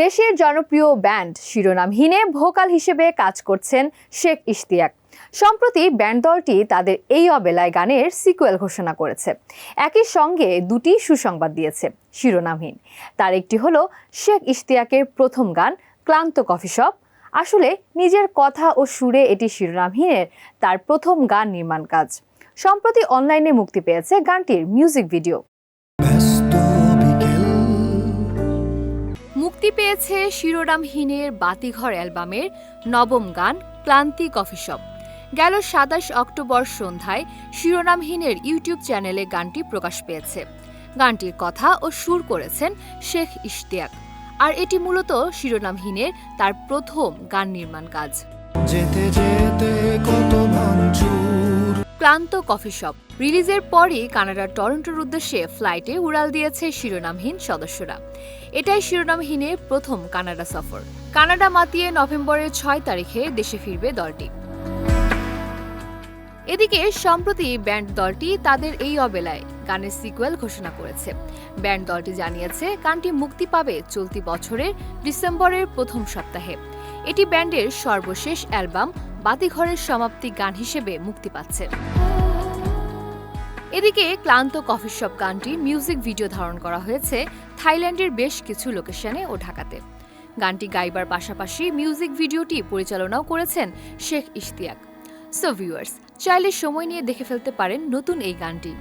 দেশের জনপ্রিয় band শিরোনামহীনে vocal হিসেবে কাজ করছেন শেখ ইশতিয়াক। সম্প্রতি ব্যান্ড দলটি তাদের এই অবেলায় গানের সিকুয়েল ঘোষণা করেছে। একই সঙ্গে দুটি সুসংবাদ দিয়েছে শিরোনামহীন। তার একটি হলো শেখ ইশতিয়াকের প্রথম গান ক্লান্ত কফি শপ। আসলে নিজের কথা ও সুরে এটি শিরোনামহীনের তার প্রথম গান নির্মাণ কাজ। সম্প্রতি অনলাইনে মুক্তি পেয়েছে গানটির মিউজিক ভিডিও। পেয়েছে শিরোনামহীনের বাতিঘর অ্যালবামের নবম গান, ক্লান্তি কফি শপ। গেল সাতাশ অক্টোবর সন্ধ্যায় শিরোনামহীনের ইউটিউব চ্যানেলে গানটি প্রকাশ পেয়েছে। গানটির কথা ও সুর করেছেন শেখ ইশতিয়াক। আর এটি মূলত শিরোনামহীনের তার প্রথম গান নির্মাণ কাজ। যেতে যেতে কত ভাঙচুর ক্লান্ত কফি শপ। রিলিজের পরই কানাডার টরন্টোর উদ্দেশ্যে ফ্লাইটে উড়াল দিয়েছে শিরোনামহীন সদস্যরা। এটাই শিরোনামহীনের প্রথম কানাডা সফর। কানাডা মাতিয়ে নভেম্বরের ছয় তারিখে দেশে ফিরবে দলটি। এদিকে, সম্প্রতি ব্যান্ড দলটি তাদের এই অবেলায় গানের সিকুয়েল ঘোষণা করেছে। ব্যান্ড দলটি জানিয়েছে, গানটি মুক্তি পাবে চলতি বছরের ডিসেম্বরের প্রথম সপ্তাহে। এটি ব্যান্ডের সর্বশেষ অ্যালবাম বাতিঘরের সমাপ্তি গান হিসেবে মুক্তি পাচ্ছে। এদিকে ক্লান্ত কফি শপ গানটির মিউজিক ভিডিও ধারণ করা হয়েছে থাইল্যান্ডের বেশ কিছু লোকেশনে ও ঢাকাতে। গানটি গাইবার পাশাপাশি মিউজিক ভিডিওটি পরিচালনাও করেছেন শেখ ইশতিয়াক। সো ভিউয়ার্স চাইলে সময় নিয়ে দেখে ফেলতে পারেন নতুন এই গানটি।